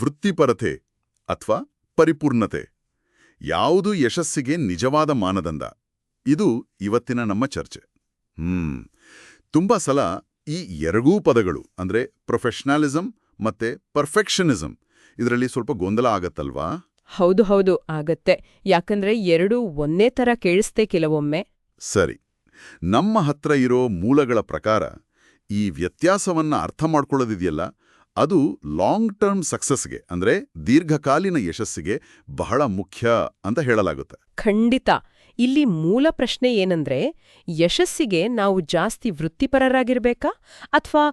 ವೃತ್ತಿಪರತೆ ಅಥವಾ ಪರಿಪೂರ್ಣತೆ. ಯಾವುದು ಯಶಸ್ಸಿಗೆ ನಿಜವಾದ ಮಾನದಂಡ? ಇದು ಇವತ್ತಿನ ನಮ್ಮ ಚರ್ಚೆ. ಹ್ಮ್. ತುಂಬಾ ಸಲ ಈ ಎರಡೂ ಪದಗಳು ಅಂದ್ರೆ ಪ್ರೊಫೆಷನಲಿಸಂ ಮತ್ತೆ ಪರ್ಫೆಕ್ಷನಿಸಮ್ ಇದರಲ್ಲಿ ಸ್ವಲ್ಪ ಗೊಂದಲ ಆಗತ್ತಲ್ವಾ? ಹೌದು ಹೌದು ಆಗತ್ತೆ. ಯಾಕಂದ್ರೆ ಎರಡೂ ಒಂದೇ ತರ ಕೇಳಿಸ್ತೆ ಕೆಲವೊಮ್ಮೆ. ಸರಿ. ನಮ್ಮ ಹತ್ರ ಇರೋ ಮೂಲಗಳ ಪ್ರಕಾರ ಈ ವ್ಯತ್ಯಾಸವನ್ನ ಅರ್ಥ ಮಾಡ್ಕೊಳ್ಳೋದಿದೆಯಲ್ಲ ಅದು ಲಾಂಗ್ ಟರ್ಮ್ ಸಕ್ಸಸ್ಗೆ ಅಂದ್ರೆ ದೀರ್ಘಕಾಲೀನ ಯಶಸ್ಸಿಗೆ ಬಹಳ ಮುಖ್ಯ ಅಂತ ಹೇಳಲಾಗುತ್ತೆ. ಖಂಡಿತ. ಇಲ್ಲಿ ಮೂಲ ಪ್ರಶ್ನೆ ಏನಂದ್ರೆ ಯಶಸ್ಸಿಗೆ ನಾವು ಜಾಸ್ತಿ ವೃತ್ತಿಪರರಾಗಿರ್ಬೇಕಾ? ಅಥವಾ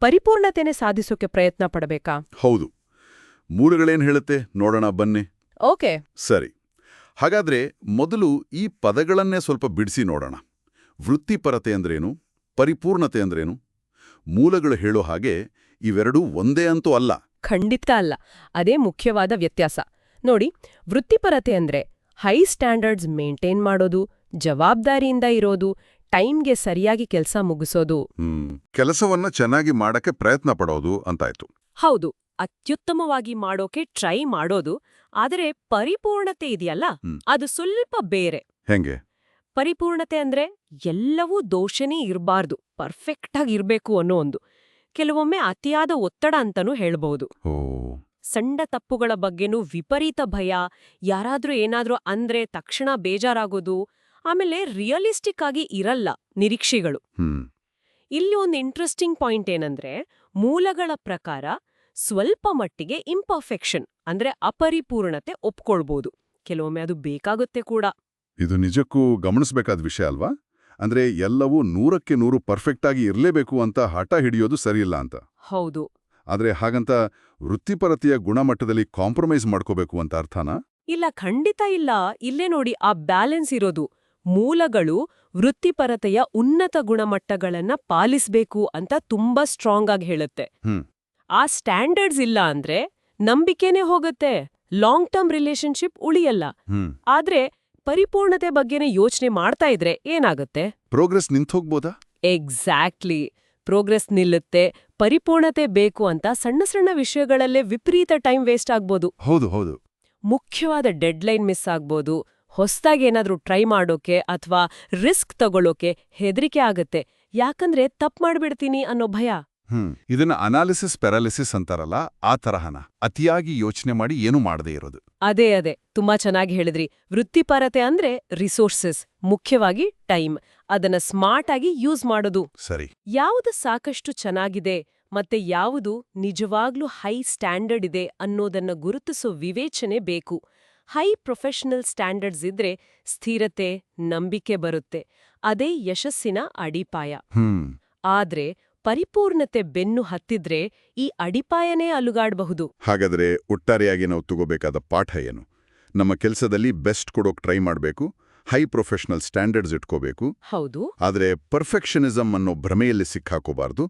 ಪರಿಪೂರ್ಣತೆನೆ ಸಾಧಿಸೋಕೆ ಪ್ರಯತ್ನ ಪಡಬೇಕಾ? ಹೌದು. ಮೂಲಗಳೇನು ಹೇಳುತ್ತೆ? ನೋಡೋಣ ಬನ್ನಿ. ಓಕೆ. ಸರಿ. ಹಾಗಾದ್ರೆ ಮೊದಲು ಈ ಪದಗಳನ್ನೇ ಸ್ವಲ್ಪ ಬಿಡಿಸಿ ನೋಡೋಣ. ವೃತ್ತಿಪರತೆ ಅಂದ್ರೇನು? ಪರಿಪೂರ್ಣತೆ ಅಂದ್ರೇನು? ಮೂಲಗಳು ಹೇಳೋ ಹಾಗೆ ಇವೆರಡೂ ಒಂದೇ ಅಂತೂ ಅಲ್ಲ. ಖಂಡಿತ ಅಲ್ಲ. ಅದೇ ಮುಖ್ಯವಾದ ವ್ಯತ್ಯಾಸ. ನೋಡಿ ವೃತ್ತಿಪರತೆ ಅಂದ್ರೆ ಹೈ ಸ್ಟ್ಯಾಂಡರ್ಡ್ಸ್ ಮೇಂಟೈನ್ ಮಾಡೋದು ಜವಾಬ್ದಾರಿಯಿಂದ ಇರೋದು ಟೈಮ್ಗೆ ಸರಿಯಾಗಿ ಕೆಲಸ ಮುಗಿಸೋದು. ಕೆಲಸವನ್ನ ಚೆನ್ನಾಗಿ ಮಾಡಕ್ಕೆ ಪ್ರಯತ್ನ ಪಡೋದು ಅಂತಾಯ್ತು. ಹೌದು. ಅತ್ಯುತ್ತಮವಾಗಿ ಮಾಡೋಕೆ ಟ್ರೈ ಮಾಡೋದು ಆದರೆ ಪರಿಪೂರ್ಣತೆ ಇದೆಯಲ್ಲ? ಅದು ಸ್ವಲ್ಪ ಬೇರೆ. ಹೆಂಗೆ? ಪರಿಪೂರ್ಣತೆ ಅಂದ್ರೆ ಎಲ್ಲವೂ ದೋಷನೇ ಇರಬಾರ್ದು. ಪರ್ಫೆಕ್ಟ್ ಆಗಿ ಇರ್ಬೇಕು ಅನ್ನೋ ಒಂದು. ಕೆಲವೊಮ್ಮೆ ಅತಿಯಾದ ಒತ್ತಡ ಅಂತನೂ ಹೇಳಬಹುದು ಓ. ಸಣ್ಣ ತಪ್ಪುಗಳ ಬಗ್ಗೆನೂ ವಿಪರೀತ ಭಯ. ಯಾರಾದ್ರೂ ಏನಾದ್ರೂ ಅಂದ್ರೆ ತಕ್ಷಣ ಬೇಜಾರಾಗೋದು ಆಮೇಲೆ ರಿಯಲಿಸ್ಟಿಕ್ ಆಗಿ ಇರಲ್ಲ ನಿರೀಕ್ಷೆಗಳು. ಇಲ್ಲಿ ಒಂದು ಇಂಟ್ರೆಸ್ಟಿಂಗ್ ಪಾಯಿಂಟ್ ಏನಂದ್ರೆ ಮೂಲಗಳ ಪ್ರಕಾರ ಸ್ವಲ್ಪ ಮಟ್ಟಿಗೆ ಇಂಪರ್ಫೆಕ್ಷನ್ ಅಂದ್ರೆ ಅಪರಿಪೂರ್ಣತೆ ಒಪ್ಕೊಳ್ಬೋದು. ಕೆಲವೊಮ್ಮೆ ಅದು ಬೇಕಾಗುತ್ತೆ ಕೂಡ. ಇದು ನಿಜಕ್ಕೂ ಗಮನಿಸಬೇಕಾದ ವಿಷಯ ಅಲ್ವಾ? ಅಂದ್ರೆ ಎಲ್ಲವೂ ನೂರಕ್ಕೆ ನೂರು ಪರ್ಫೆಕ್ಟ್ ಆಗಿ ಇರಲೇಬೇಕು ಅಂತ ಹಠ ಹಿಡಿಯೋದು ಸರಿಯಿಲ್ಲ ಅಂತ. ಹೌದು. ಆದ್ರೆ ಹಾಗಂತ ವೃತ್ತಿಪರತೆಯ ಗುಣಮಟ್ಟದಲ್ಲಿ ಕಾಂಪ್ರಮೈಸ್ ಮಾಡ್ಕೋಬೇಕು ಅಂತ ಅರ್ಥನಾ? ಇಲ್ಲ ಖಂಡಿತ ಇಲ್ಲ. ಇಲ್ಲೇ ನೋಡಿ ಆ ಬ್ಯಾಲೆನ್ಸ್ ಇರೋದು. ಮೂಲಗಳು ವೃತ್ತಿಪರತೆಯ ಉನ್ನತ ಗುಣಮಟ್ಟಗಳನ್ನ ಪಾಲಿಸ್ಬೇಕು ಅಂತ ತುಂಬಾ ಸ್ಟ್ರಾಂಗ್ ಆಗಿ ಹೇಳುತ್ತೆ. ಆ ಸ್ಟ್ಯಾಂಡರ್ಡ್ಸ್ ಇಲ್ಲ ಅಂದ್ರೆ ನಂಬಿಕೆನೇ ಹೋಗುತ್ತೆ. ಲಾಂಗ್ ಟರ್ಮ್ ರಿಲೇಶನ್ಶಿಪ್ ಉಳಿಯಲ್ಲ. ಆದ್ರೆ ಪರಿಪೂರ್ಣತೆ ಬಗ್ಗೆನೇ ಯೋಚನೆ ಮಾಡ್ತಾ ಇದ್ರೆ ಏನಾಗುತ್ತೆ? Progress ನಿಂತೋಗ್ಬೋದಾ exactly. ಪ್ರೋಗ್ರೆಸ್ ನಿಲ್ಲುತ್ತೆ. ಪರಿಪೂರ್ಣತೆ ಬೇಕು ಅಂತ ಸಣ್ಣ ಸಣ್ಣ ವಿಷಯಗಳಲ್ಲೇ ವಿಪರೀತ ಟೈಮ್ ವೇಸ್ಟ್ ಆಗ್ಬೋದು. ಹೌದು ಹೌದು. ಮುಖ್ಯವಾದ ಡೆಡ್ಲೈನ್ ಮಿಸ್ ಆಗ್ಬೋದು. ಹೊಸದಾಗಿ ಏನಾದರೂ ಟ್ರೈ ಮಾಡೋಕೆ ಅಥವಾ ರಿಸ್ಕ್ ತಗೊಳ್ಳೋಕೆ ಹೆದರಿಕೆ ಆಗುತ್ತೆ. ಯಾಕಂದ್ರೆ ತಪ್ಪು ಮಾಡ್ಬಿಡ್ತೀನಿ ಅನ್ನೋ ಭಯ. ಇದನ್ನ ಅನಾಲಿಸಿಸ್ ಪ್ಯಾರಾಲಿಸಿಸ್ ಅಂತಾರಲ್ಲ ಆ ತರಹನ. ಅತಿಯಾಗಿ ಯೋಚನೆ ಮಾಡಿ ಏನು ಮಾಡದೇ ಇರೋದು. ಅದೇ ಅದೇ. ತುಂಬಾ ಚೆನ್ನಾಗಿ ಹೇಳಿದ್ರಿ. ವೃತ್ತಿಪರತೆ ಅಂದ್ರೆ ರಿಸೋರ್ಸಸ್ ಮುಖ್ಯವಾಗಿ ಟೈಮ್. ಅದನ್ನ ಸ್ಮಾರ್ಟ್ ಆಗಿ ಯೂಸ್ ಮಾಡೋದು. ಸರಿ. ಯಾವುದು ಸಾಕಷ್ಟು ಚೆನ್ನಾಗಿದೆ ಮತ್ತೆ ಯಾವುದು ನಿಜವಾಗ್ಲೂ ಹೈ ಸ್ಟ್ಯಾಂಡರ್ಡ್ ಇದೆ ಅನ್ನೋದನ್ನ ಗುರುತಿಸೋ ವಿವೇಚನೆ ಬೇಕು. ಹೈ ಪ್ರೊಫೆಷನಲ್ ಸ್ಟ್ಯಾಂಡರ್ಡ್ಸ್ ಇದ್ರೆ ಸ್ಥಿರತೆ ನಂಬಿಕೆ ಬರುತ್ತೆ. ಅದೇ ಯಶಸ್ಸಿನ ಅಡಿಪಾಯ. ಹ್ಮ್. ಆದ್ರೆ ಪರಿಪೂರ್ಣತೆ ಬೆನ್ನು ಹತ್ತಿದ್ರೆ ಈ ಅಡಿಪಾಯನೇ ಅಲುಗಾಡಬಹುದು. ಹಾಗಾದ್ರೆ ಒಟ್ಟಾರೆಯಾಗಿ ನಾವು ತಗೋಬೇಕಾದ ಪಾಠ ಏನು? ನಮ್ಮ ಕೆಲಸದಲ್ಲಿ ಬೆಸ್ಟ್ ಕೊಡೋಕ್ ಟ್ರೈ ಮಾಡಬೇಕು ಹೈ ಪ್ರೊಫೆಷನಲ್ ಸ್ಟ್ಯಾಂಡರ್ಡ್ಸ್ ಇಟ್ಕೋಬೇಕು ಹೌದು. ಆದರೆ ಪರ್ಫೆಕ್ಷನಿಸಮ್ ಅನ್ನೋ ಭ್ರಮೆಯಲ್ಲಿ ಸಿಕ್ಕಾಕೋಬಾರದು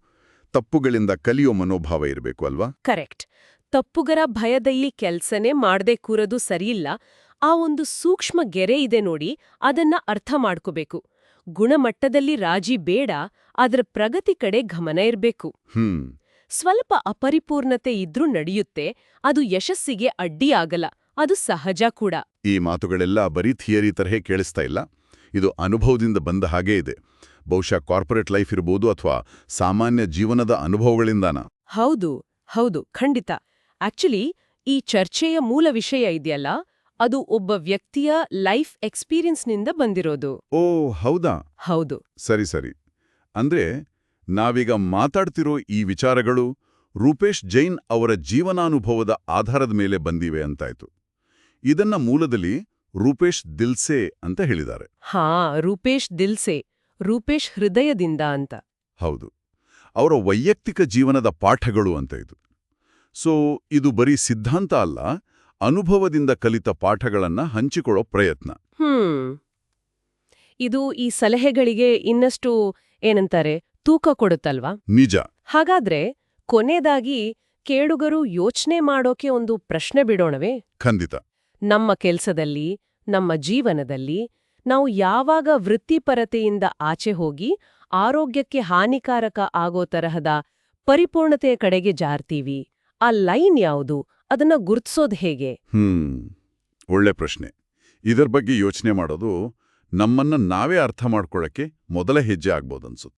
ತಪ್ಪುಗಳಿಂದ ಕಲಿಯೋ ಮನೋಭಾವ ಇರಬೇಕು ಅಲ್ವಾ? ಕರೆಕ್ಟ್. ತಪ್ಪುಗರ ಭಯದಲ್ಲಿ ಕೆಲ್ಸನೇ ಮಾಡದೆ ಕೂರೋದು ಸರಿಯಿಲ್ಲ ಆ ಒಂದು ಸೂಕ್ಷ್ಮ ಗೆರೆ ಇದೆ ನೋಡಿ ಅದನ್ನ ಅರ್ಥ ಮಾಡ್ಕೋಬೇಕು. ಗುಣಮಟ್ಟದಲ್ಲಿ ರಾಜಿ ಬೇಡ ಅದರ ಪ್ರಗತಿ ಕಡೆ ಗಮನ ಇರಬೇಕು. ಹ್ಮ್. ಸ್ವಲ್ಪ ಅಪರಿಪೂರ್ಣತೆ ಇದ್ರೂ ನಡೆಯುತ್ತೆ ಅದು ಯಶಸ್ಸಿಗೆ ಅಡ್ಡಿಯಾಗಲ್ಲ ಅದು ಸಹಜ ಕೂಡ. ಈ ಮಾತುಗಳೆಲ್ಲ ಬರೀ ಥಿಯರಿ ತರಹೇ ಕೇಳಿಸ್ತಾ ಇಲ್ಲ. ಇದು ಅನುಭವದಿಂದ ಬಂದ ಹಾಗೇ ಇದೆ. ಬಹುಶಃ ಕಾರ್ಪೊರೇಟ್ ಲೈಫ್ ಇರ್ಬೋದು ಅಥವಾ ಸಾಮಾನ್ಯ ಜೀವನದ ಅನುಭವಗಳಿಂದಾನ? ಹೌದು ಹೌದು ಖಂಡಿತ. ಆಕ್ಚುಲಿ ಈ ಚರ್ಚೆಯ ಮೂಲ ವಿಷಯ ಇದೆಯಲ್ಲ? ಅದು ಒಬ್ಬ ವ್ಯಕ್ತಿಯ ಲೈಫ್ ಎಕ್ಸ್ಪೀರಿಯನ್ಸ್ನಿಂದ ಬಂದಿರೋದು. ಓ ಹೌದಾ? ಹೌದು. ಸರಿ ಸರಿ. ಅಂದ್ರೆ ನಾವೀಗ ಮಾತಾಡ್ತಿರೋ ಈ ವಿಚಾರಗಳು ರೂಪೇಶ್ ಜೈನ್ ಅವರ ಜೀವನಾನುಭವದ ಆಧಾರದ ಮೇಲೆ ಬಂದಿವೆ ಅಂತಾಯ್ತು. ಇದನ್ನ ಮೂಲದಲ್ಲಿ ರೂಪೇಶ್ ದಿಲ್ಸೆ ಅಂತ ಹೇಳಿದ್ದಾರೆ. ಹಾ ರೂಪೇಶ್ ದಿಲ್ಸೆ ರೂಪೇಶ್ ಹೃದಯದಿಂದ ಅಂತ. ಹೌದು. ಅವರ ವೈಯಕ್ತಿಕ ಜೀವನದ ಪಾಠಗಳು ಅಂತ ಇದು. ಸೊ ಇದು ಬರೀ ಸಿದ್ಧಾಂತ ಅಲ್ಲ ಅನುಭವದಿಂದ ಕಲಿತ ಪಾಠಗಳನ್ನು ಹಂಚಿಕೊಳ್ಳೋ ಪ್ರಯತ್ನ. ಹ್ಮ್. ಇದು ಈ ಸಲಹೆಗಳಿಗೆ ಇನ್ನಷ್ಟು ಏನಂತಾರೆ ತೂಕ ಕೊಡುತ್ತಲ್ವಾ? ನಿಜ. ಹಾಗಾದ್ರೆ ಕೊನೆದಾಗಿ ಕೇಳುಗರು ಯೋಚನೆ ಮಾಡೋಕೆ ಒಂದು ಪ್ರಶ್ನೆ ಬಿಡೋಣವೇ? ಖಂಡಿತ. ನಮ್ಮ ಕೆಲಸದಲ್ಲಿ ನಮ್ಮ ಜೀವನದಲ್ಲಿ ನಾವು ಯಾವಾಗ ವೃತ್ತಿಪರತೆಯಿಂದ ಆಚೆ ಹೋಗಿ ಆರೋಗ್ಯಕ್ಕೆ ಹಾನಿಕಾರಕ ಆಗೋ ತರಹದ ಪರಿಪೂರ್ಣತೆಯ ಕಡೆಗೆ ಜಾರ್ತೀವಿ? ಆ ಲೈನ್ ಯಾವುದು? ಅದನ್ನ ಗುರುತಿಸೋದು ಹೇಗೆ? ಹ್ಮ್, ಒಳ್ಳೆ ಪ್ರಶ್ನೆ. ಇದರ ಬಗ್ಗೆ ಯೋಚನೆ ಮಾಡೋದು ನಮ್ಮನ್ನ ನಾವೇ ಅರ್ಥ ಮಾಡ್ಕೊಳ್ಳೋಕ್ಕೆ ಮೊದಲ ಹೆಜ್ಜೆ ಆಗ್ಬೋದನ್ಸುತ್ತೆ.